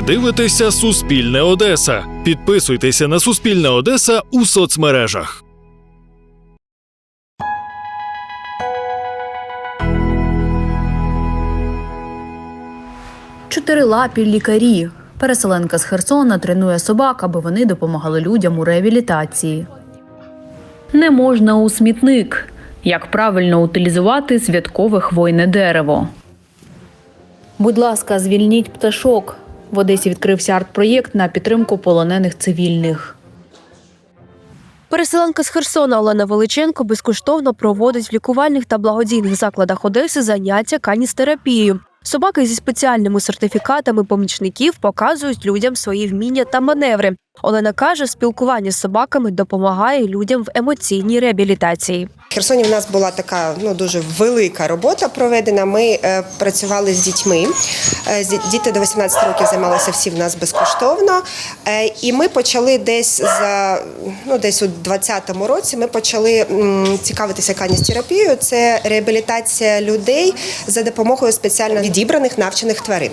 Ви дивитеся Суспільне Одеса. Підписуйтеся на Суспільне Одеса у соцмережах. Чотирилапі лікарі. Переселенка з Херсона тренує собак, аби вони допомагали людям у реабілітації. Не можна у смітник. Як правильно утилізувати святкове хвойне дерево. Будь ласка, звільніть пташок. В Одесі відкрився арт-проєкт на підтримку полонених цивільних. Переселенка з Херсона Олена Величенко безкоштовно проводить в лікувальних та благодійних закладах Одеси заняття каністерапією. Собаки зі спеціальними сертифікатами помічників показують людям свої вміння та маневри. Олена каже, спілкування з собаками допомагає людям в емоційній реабілітації. В Херсоні в нас була така ну дуже велика робота проведена. Ми е, працювали з дітьми. Е, діти до 18 років займалися всі в нас безкоштовно. Е, і ми почали десь за ну десь у 2020 році. Ми почали м, цікавитися каністерапією. Це реабілітація людей за допомогою спеціально відібраних навчених тварин.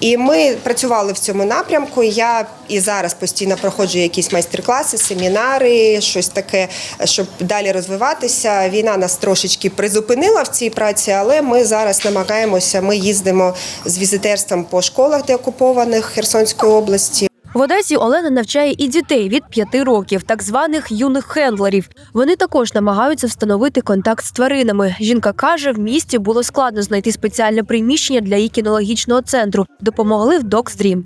І ми працювали в цьому напрямку. Я і зараз постійно проходжу якісь майстер-класи, семінари, щось таке, щоб далі розвиватися. Війна нас трошечки призупинила в цій праці, але ми зараз намагаємося. Ми їздимо з візитерством по школах деокупованих Херсонської області. В Одесі Олена навчає і дітей від 5 років, так званих юних хендлерів. Вони також намагаються встановити контакт з тваринами. Жінка каже, в місті було складно знайти спеціальне приміщення для її кінологічного центру. Допомогли в Dogs Dream.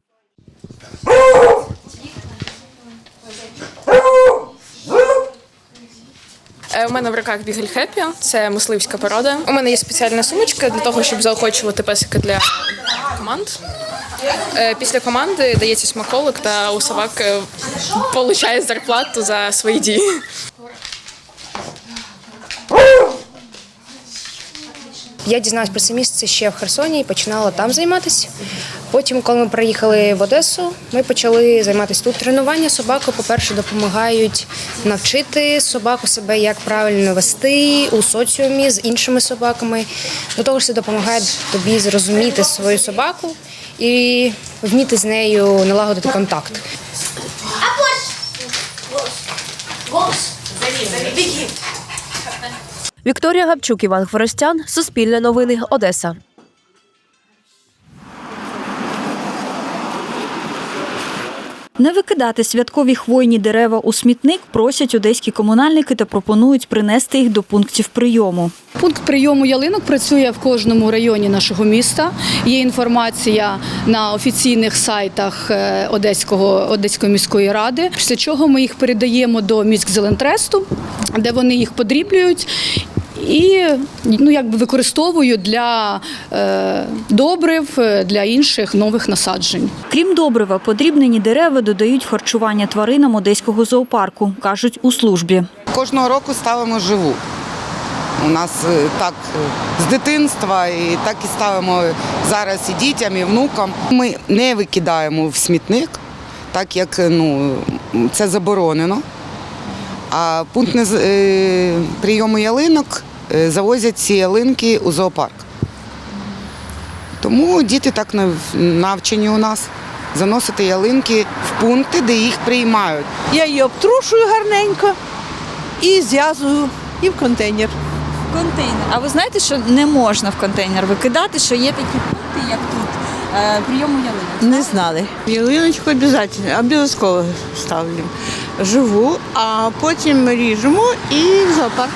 У мене в руках бігель хеппі, це мисливська порода. У мене є спеціальна сумочка для того, щоб заохочувати песика для команд. Е, Після команди дається смаколик, та у собак е, получає зарплату за свої дії. Я дізналась про це місце ще в Херсоні і починала там займатися. Потім, коли ми приїхали в Одесу, ми почали займатися тут. Тренування собаку, по-перше, допомагають навчити собаку себе, як правильно вести у соціумі з іншими собаками. До того ж, це допомагає тобі зрозуміти свою собаку і вміти з нею налагодити контакт. Вікторія Гапчук, Іван Хворостян, Суспільне новини, Одеса. Не викидати святкові хвойні дерева у смітник просять одеські комунальники та пропонують принести їх до пунктів прийому. Пункт прийому ялинок працює в кожному районі нашого міста. Є інформація на офіційних сайтах е, Одеського Одеської міської ради. Після чого ми їх передаємо до міськзелентресту, де вони їх подріблюють. І ну, якби використовують для е, добрив, е, для інших нових насаджень. Крім добрива, подрібнені дерева додають харчування тваринам одеського зоопарку, кажуть у службі. Кожного року ставимо живу. У нас е, так е, з дитинства і так і ставимо зараз і дітям, і внукам. Ми не викидаємо в смітник, так як ну, це заборонено. А пункт прийому ялинок завозять ці ялинки у зоопарк. Тому діти так навчені у нас заносити ялинки в пункти, де їх приймають. Я її обтрушую гарненько і зв'язую і в контейнер. Контейнер. А ви знаєте, що не можна в контейнер викидати, що є такі пункти, як тут е, прийому ялинок? Не знали. Ялиночку обов'язково, обов'язково ставлю. Живу, а потім ріжемо і в зоопарк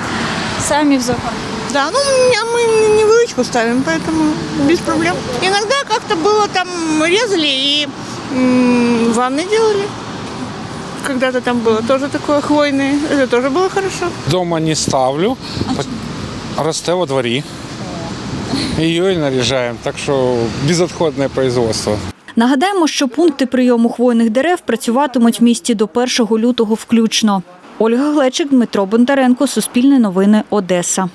Самі в зоопарку. Да, ну а мы невеличку ставим, поэтому без проблем. Иногда как-то было там резали и м, ванны делали. Когда-то там было тоже такое хвойное. Это тоже было хорошо. Дома не ставлю, росте во дворі. Її і наряжаємо, так що безотходне производство. Нагадаємо, що пункти прийому хвойних дерев працюватимуть в місті до 1 лютого включно. Ольга Глечик, Дмитро Бондаренко, Суспільне новини, Одеса.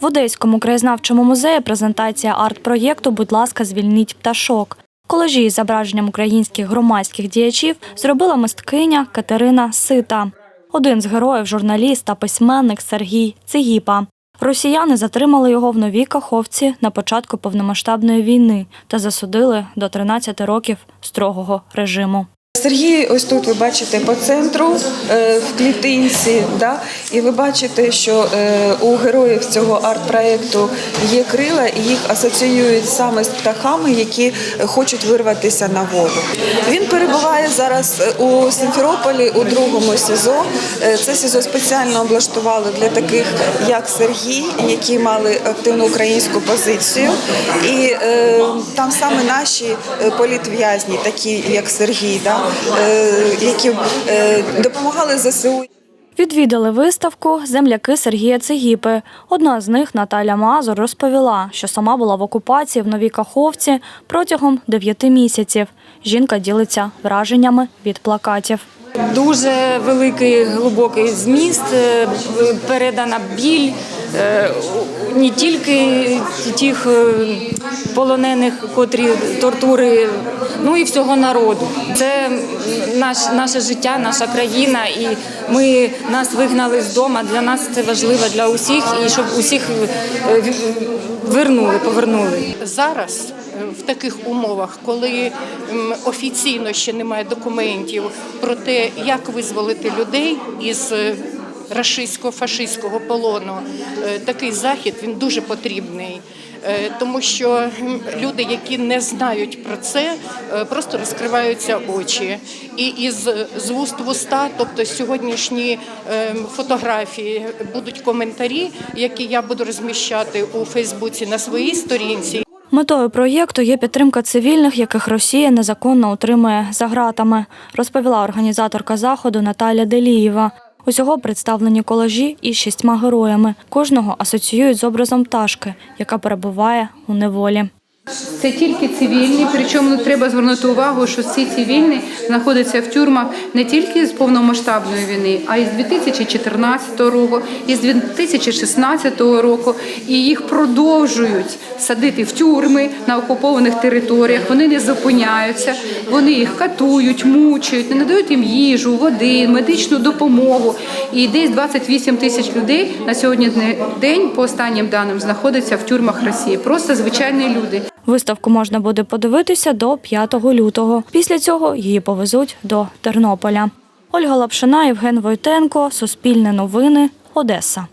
В Одеському краєзнавчому музеї презентація арт-проєкту Будь ласка, звільніть пташок. Колежі із зображенням українських громадських діячів зробила мисткиня Катерина Сита. Один з героїв журналіст та письменник Сергій Цигіпа. Росіяни затримали його в новій Каховці на початку повномасштабної війни та засудили до 13 років строгого режиму. Сергій, ось тут ви бачите по центру е, в клітинці, да? і ви бачите, що е, у героїв цього арт-проєкту є крила, і їх асоціюють саме з птахами, які хочуть вирватися на волю. Він перебуває зараз е, у Сімферополі у другому СІЗО. Це СІЗО спеціально облаштували для таких, як Сергій, які мали активну українську позицію. І е, там саме наші політв'язні, такі як Сергій, да? Е, які е, допомагали ЗСУ. Відвідали виставку земляки Сергія Цегіпи. Одна з них, Наталя Мазур, розповіла, що сама була в окупації в Новій Каховці протягом дев'яти місяців. Жінка ділиться враженнями від плакатів. Дуже великий глибокий зміст, е, передана біль не тільки тих полонених, котрі тортури, ну і всього народу. Це наш, наше життя, наша країна, і ми нас вигнали з дому. Для нас це важливо для усіх, і щоб усіх е, вернули, повернули. зараз е, в таких умовах, коли офіційно ще немає документів про те, як визволити людей із е, рашистсько-фашистського полону, такий захід він дуже потрібний. Е, Тому що люди, які не знають про це, е, просто розкриваються очі. І із з вуст в уста, тобто сьогоднішні е, фотографії, будуть коментарі, які я буду розміщати у Фейсбуці на своїй сторінці. Метою проєкту є підтримка цивільних, яких Росія незаконно утримує за ґратами, розповіла організаторка заходу Наталя Делієва. Усього представлені колажі із шістьма героями. Кожного асоціюють з образом пташки, яка перебуває у неволі. Це тільки цивільні, причому треба звернути увагу, що ці цивільні знаходяться в тюрмах не тільки з повномасштабної війни, а й з 2014 року, і з 2016 року. І їх продовжують садити в тюрми на окупованих територіях. Вони не зупиняються, вони їх катують, мучають, не надають їм їжу, води, медичну допомогу. І десь 28 тисяч людей на сьогоднішній день, по останнім даним, знаходяться в тюрмах Росії. Просто звичайні люди. Виставку можна буде подивитися до 5 лютого. Після цього її повезуть до Тернополя. Ольга Лапшина, Євген Войтенко, Суспільне новини, Одеса.